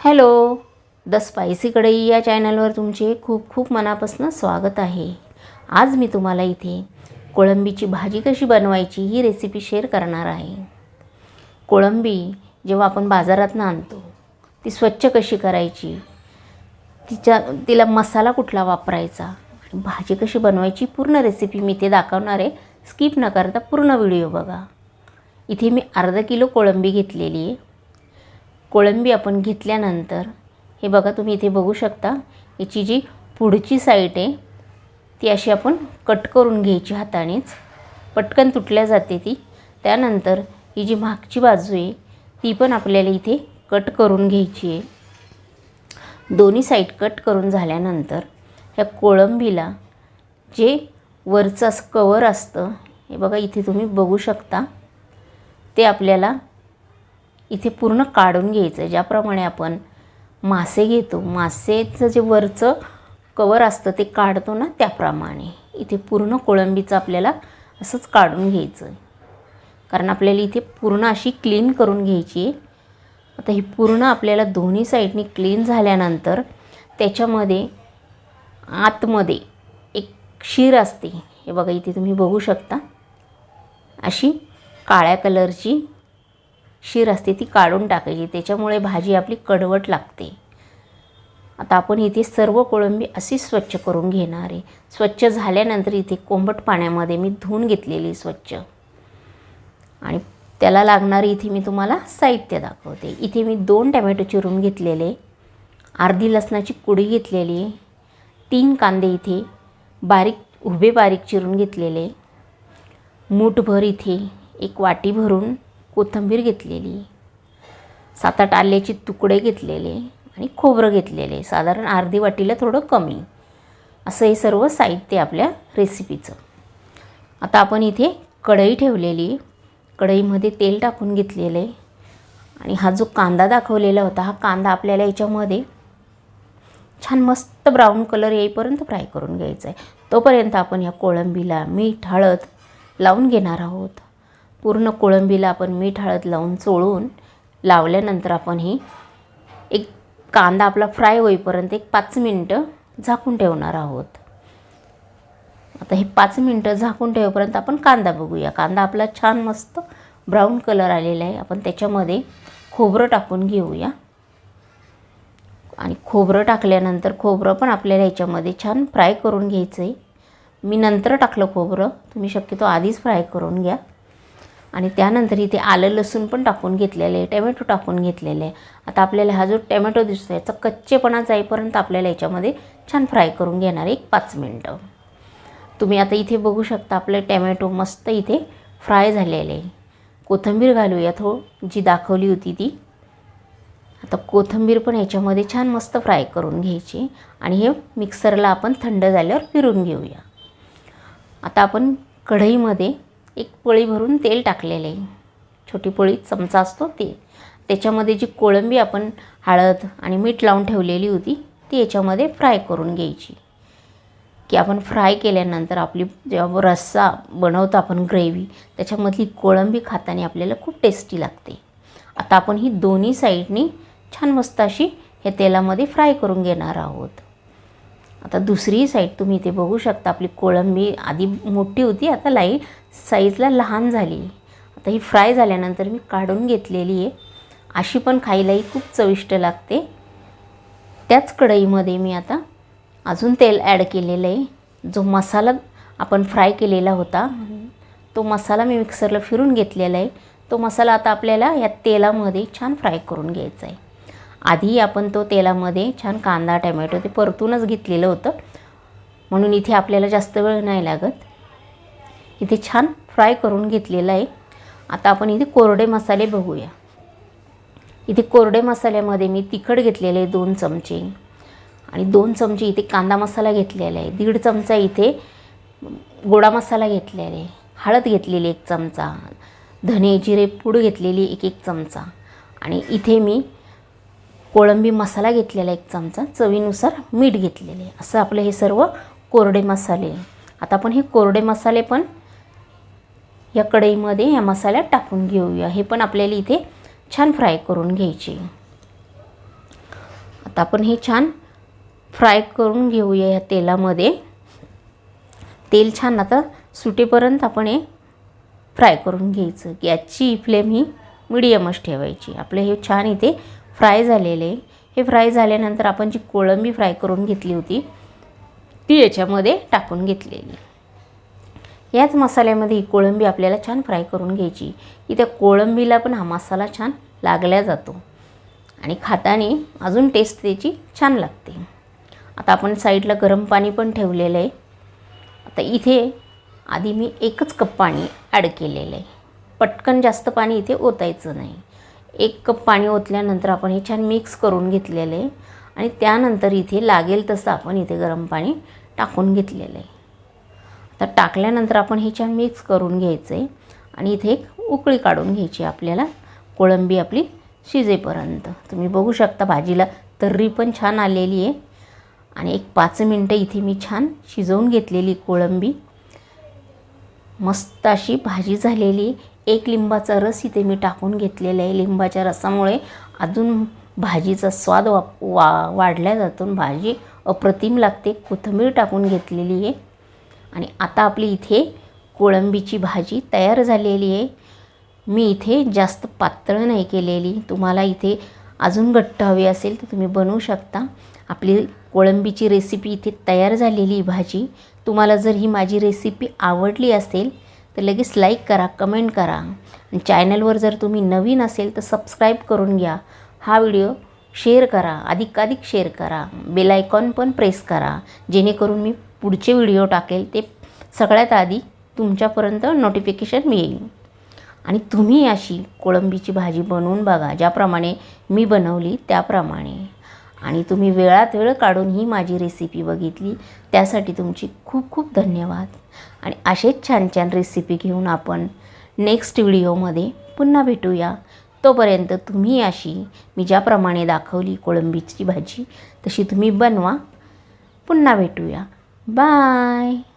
Hello the spicy कढई या चॅनलवर तुमचे खूप खूप मनापासून स्वागत आहे. आज मी तुम्हाला इथे कोळंबीची भाजी कशी बनवायची ही रेसिपी शेअर करणार आहे. कोळंबी जेव्हा आपण बाजारातनं आणतो ती स्वच्छ कशी करायची तिच्या तिला मसाला कुठला वापरायचा भाजी कशी बनवायची पूर्ण रेसिपी मी ते दाखवणार आहे. स्किप न करता पूर्ण व्हिडिओ बघा. इथे मी अर्धा किलो कोळंबी घेतलेली आहे. कोळंबी आपण घेतल्यानंतर हे बघा तुम्ही इथे बघू शकता याची जी पुढची साईट आहे ती अशी आपण कट करून घ्यायची हातानेच. पटकन तुटल्या जाते ती. त्यानंतर ही जी मागची बाजू आहे ती पण आपल्याला इथे कट करून घ्यायची आहे. दोन्ही साईड कट करून झाल्यानंतर ह्या कोळंबीला जे वरचं कवर असतं हे बघा इथे तुम्ही बघू शकता ते आपल्याला इथे पूर्ण काढून घ्यायचं. आहे ज्याप्रमाणे आपण मासे घेतो मासेचं जे वरचं कवर असतं ते काढतो ना त्याप्रमाणे. इथे पूर्ण कोळंबीचं आपल्याला असंच काढून घ्यायचं. आहे कारण आपल्याला इथे पूर्ण अशी क्लीन करून घ्यायची आहे. आता ही पूर्ण आपल्याला दोन्ही साईडनी क्लीन झाल्यानंतर त्याच्यामध्ये आतमध्ये एक क्षीर असते. हे बघा इथे तुम्ही बघू शकता. अशी काळ्या कलरची शीर असते ती काढून टाकायची. त्याच्यामुळे भाजी आपली कडवट लागते. आता आपण इथे सर्व कोळंबी अशी स्वच्छ करून घेणार आहे. स्वच्छ झाल्यानंतर इथे कोंबट पाण्यामध्ये मी धुवून घेतलेली स्वच्छ. आणि त्याला लागणारी इथे मी तुम्हाला साहित्य दाखवते. इथे मी दोन टमॅटो चिरून घेतलेले. अर्धी लसणाची कुडी घेतलेली. तीन कांदे इथे बारीक उभे बारीक चिरून घेतलेले. मूठभर इथे एक वाटी भरून कोथिंबीर घेतलेली सात आठ आल्याचे तुकडे घेतलेले आणि खोबरं घेतलेले. साधारण अर्धी वाटीला थोडं कमी. असं हे सर्व साहित्य आपल्या रेसिपीचं आता आपण इथे कढई ठेवलेली. कढईमध्ये तेल टाकून घेतलेलं. आहे आणि हा जो कांदा दाखवलेला होता हा कांदा आपल्याला याच्यामध्ये छान मस्त ब्राऊन कलर येईपर्यंत फ्राय करून घ्यायचा आहे. तोपर्यंत आपण ह्या कोळंबीला मीठ हळद लावून घेणार आहोत. पूर्ण कोळंबीला आपण मीठ हळद लावून चोळून लावल्यानंतर आपण ही एक कांदा आपला फ्राय होईपर्यंत एक पाच मिनटं झाकून ठेवणार आहोत. आता हे पाच मिनटं झाकून ठेवेपर्यंत आपण कांदा बघूया. कांदा आपला छान मस्त ब्राऊन कलर आलेला आहे. आपण त्याच्यामध्ये खोबरं टाकून घेऊया. आणि खोबरं टाकल्यानंतर खोबरं पण आपल्याला ह्याच्यामध्ये छान फ्राय करून घ्यायचं आहे मी नंतर टाकलं खोबरं. तुम्ही शक्यतो आधीच फ्राय करून घ्या. आणि त्यानंतर इथे आलं लसूण पण टाकून घेतलेलं आहे टॅमॅटो टाकून घेतलेलं आहे. आता आपल्याला हा जो टमॅटो दिसतो याचा कच्चेपणा जाईपर्यंत आपल्याला याच्यामध्ये छान फ्राय करून घेणार एक पाच मिनटं. तुम्ही आता इथे बघू शकता आपले टॅमॅटो मस्त इथे फ्राय झालेले आहे. कोथिंबीर घालूया थो हो, जी दाखवली होती ती. आता कोथिंबीर पण याच्यामध्ये छान मस्त फ्राय करून घ्यायची आणि हे मिक्सरला आपण थंड झाल्यावर फिरून घेऊया. आता आपण कढईमध्ये एक पोळी भरून तेल टाकलेलं आहे. छोटी पोळी चमचा असतो ते. त्याच्यामध्ये जी कोळंबी आपण हळद आणि मीठ लावून ठेवलेली होती ती याच्यामध्ये फ्राय करून घ्यायची. की आपण फ्राय केल्यानंतर आपली जेव्हा रस्सा बनवतो आपण ग्रेव्ही त्याच्यामधली कोळंबी खाताना आपल्याला खूप टेस्टी लागते. आता आपण ही दोन्ही साईडनी छान मस्त अशी हे तेलामध्ये फ्राय करून घेणार आहोत. आता दुसरी साईड तुम्ही इथे बघू शकता. आपली कोळंबी आधी मोठी होती आता लाइट साईजला लहान झाली. आता ही फ्राय झाल्यानंतर मी काढून घेतलेली आहे. अशी पण खायलाही खूप चविष्ट लागते. त्याच कढईमध्ये मी आता अजून तेल ॲड केलेलं आहे. जो मसाला आपण फ्राय केलेला होता तो मसाला मी मिक्सरला फिरून घेतलेला आहे. तो मसाला आता आपल्याला या तेलामध्ये छान फ्राय करून घ्यायचा आहे. आधी आपण तो तेलामध्ये छान कांदा टमॅटो ते परतूनच घेतलेलं होतं. म्हणून इथे आपल्याला जास्त वेळ नाही लागत. इथे छान फ्राय करून घेतलेलं आहे. आता आपण इथे कोरडे मसाले बघूया. इथे कोरडे मसाल्यामध्ये मी तिखट घेतलेले आहे दोन चमचे. आणि दोन चमचे इथे कांदा मसाला घेतलेला आहे. दीड चमचा इथे गोडा मसाला घेतलेला आहे. हळद घेतलेली एक चमचा. धने जिरे पूड घेतलेली एक एक चमचा. आणि इथे मी कोळंबी मसाला घेतलेला एक चमचा चवीनुसार मीठ घेतलेले. असं आपले हे सर्व कोरडे मसाले. आता आपण हे कोरडे मसाले पण या कढईमध्ये या मसाल्यात टाकून घेऊया. हे पण आपल्याला इथे छान फ्राय करून घ्यायचे. आता आपण हे छान फ्राय करून घेऊया ह्या तेलामध्ये. तेल छान आता सुटेपर्यंत आपण हे फ्राय करून घ्यायचं. गॅसची फ्लेम ही मिडियमच ठेवायची. आपले हे छान इथे फ्राय झालेले. हे फ्राय झाल्यानंतर आपण जी कोळंबी फ्राय करून घेतली होती ती याच्यामध्ये टाकून घेतलेली. याच मसाल्यामध्ये ही कोळंबी आपल्याला छान फ्राय करून घ्यायची. की त्या कोळंबीला पण हा मसाला छान लागला जातो. आणि खाताने अजून टेस्ट त्याची छान लागते. आता आपण साईडला गरम पाणी पण ठेवलेलं आहे. आता इथे आधी मी एकच कप पाणी ॲड केलेलं आहे. पटकन जास्त पाणी इथे ओतायचं नाही. एक कप पाणी ओतल्यानंतर आपण हे छान मिक्स करून घेतलेलं आहे. आणि त्यानंतर इथे लागेल तसं आपण इथे गरम पाणी टाकून घेतलेलं आहे. आता टाकल्यानंतर आपण हे छान मिक्स करून घ्यायचं आहे. आणि इथे एक उकळी काढून घ्यायची आपल्याला. कोळंबी आपली शिजेपर्यंत. तुम्ही बघू शकता भाजीला तर्री पण छान आलेली आहे. आणि एक पाच मिनटं इथे मी छान शिजवून घेतलेली कोळंबी. मस्त अशी भाजी झालेली एक लिंबाचा रस इथे मी टाकून घेतलेला आहे. लिंबाच्या रसामुळे अजून भाजीचा स्वाद वा वा वाढल्या जातो भाजी अप्रतिम लागते. कोथिंबीर टाकून घेतलेली आहे. आणि आता आपली इथे कोळंबीची भाजी तयार झालेली आहे. मी इथे जास्त पातळ नाही केलेली. तुम्हाला इथे अजून घट्ट हवी असेल तर तुम्ही बनवू शकता. आपली कोळंबीची रेसिपी इथे तयार झालेली भाजी. तुम्हाला जर ही माझी रेसिपी आवडली असेल तर लगेच लाईक करा कमेंट करा. आणि चॅनलवर जर तुम्ही नवीन असेल तर सबस्क्राईब करून घ्या. हा व्हिडिओ शेअर करा अधिकाधिक शेअर करा. बेल आयकॉन पण प्रेस करा. जेणेकरून मी पुढचे व्हिडिओ टाकेल ते सगळ्यात आधी तुमच्यापर्यंत नोटिफिकेशन येईल आणि तुम्ही अशी कोळंबीची भाजी बनवून बघा ज्याप्रमाणे मी बनवली त्याप्रमाणे. आणि तुम्ही वेळात वेळ काढून ही माझी रेसिपी बघितली. त्यासाठी तुमची खूप खूप धन्यवाद. आणि असेच छान छान रेसिपी घेऊन आपण नेक्स्ट व्हिडिओमध्ये पुन्हा भेटूया. तोपर्यंत तुम्ही अशी मी ज्याप्रमाणे दाखवली कोळंबीची भाजी तशी तुम्ही बनवा. पुन्हा भेटूया. बाय